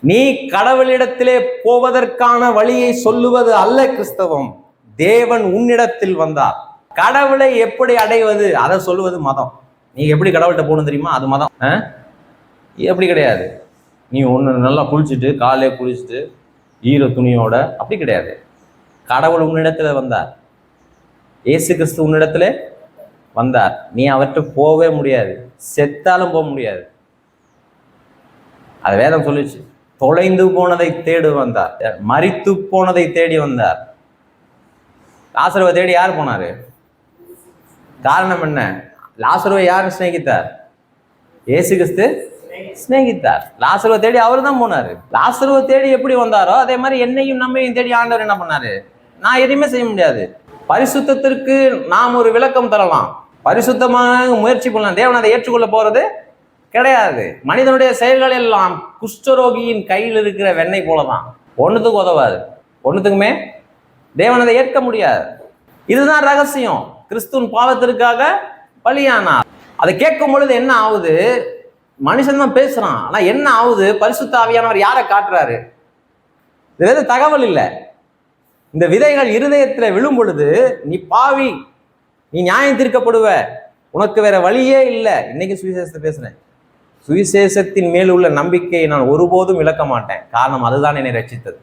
நீ கடவுளிடத்திலே போவதற்கான வழியை சொல்லுவது அல்ல கிறிஸ்தவம். தேவன் உன்னிடத்தில் வந்தார். கடவுளை எப்படி அடைவது? அதை சொல்லுவது மதம். நீ எப்படி கடவுள்கிட்ட போகணும் தெரியுமா? அது மதம். எப்படி கிடையாது. நீ ஒன்று நல்லா குளிச்சுட்டு காலையில குளிச்சுட்டு ஈர துணியோட அப்படி கிடையாது. கடவுள் உன்னிடத்துல வந்தார். இயேசு கிறிஸ்து உன்னிடத்துல வந்தார். நீ அவர்கிட்ட போகவே முடியாது. செத்தாலும் போக முடியாது. அது வேதம் சொல்லிச்சு. தொலைந்து போனதை தேடி வந்தார். மறித்து போனதை தேடி வந்தார். லாசருவை தேடி யார் போனாரு? காரணம் என்ன? லாசருவை யார் சிநேகித்தார்? ஏசு கிறிஸ்து சிநேகித்தார். லாசருவை தேடி அவர் தான் போனார். லாசருவை தேடி எப்படி வந்தாரோ அதே மாதிரி என்னையும் நம்மையும் தேடி ஆண்டவர் என்ன பண்ணாரு? நான் எதையுமே செய்ய முடியாது. பரிசுத்தத்திற்கு நாம் ஒரு விளக்கம் தரலாம். பரிசுத்தமாக முயற்சி பண்ணலாம். தேவன் அதை ஏற்றுக்கொள்ள போறது கிடையாது. மனிதனுடைய செயல்கள் எல்லாம் குஷ்டரோகியின் கையில் இருக்கிற வெண்ணெய் போலதான். ஒன்றுத்துக்கு உதவாது. ஒன்றுத்துக்குமே தேவன் அதை ஏற்க முடியாது. இதுதான் ரகசியம். கிறிஸ்துவின் பாவத்திற்காக பலியானார். அதை கேட்கும் பொழுது என்ன ஆகுது? மனுஷன் தான் பேசுறான். ஆனா என்ன ஆகுது? பரிசுத்தாவியானவர் யாரை காட்டுறாரு? இது எதுவும் தகவல் இல்லை. இந்த விதைகள் இருதயத்தில் விழும் பொழுது நீ பாவி நீ நியாயம் தீர்க்கப்படுவ. உனக்கு வேற வழியே இல்லை. இன்னைக்கு சுவிசேஷத்தை பேசுனேன் சுவிசேஷத்தின் மேல் உள்ள நம்பிக்கையை நான் ஒருபோதும் இழக்க மாட்டேன். காரணம் அதுதான் என்னை ரச்சித்தது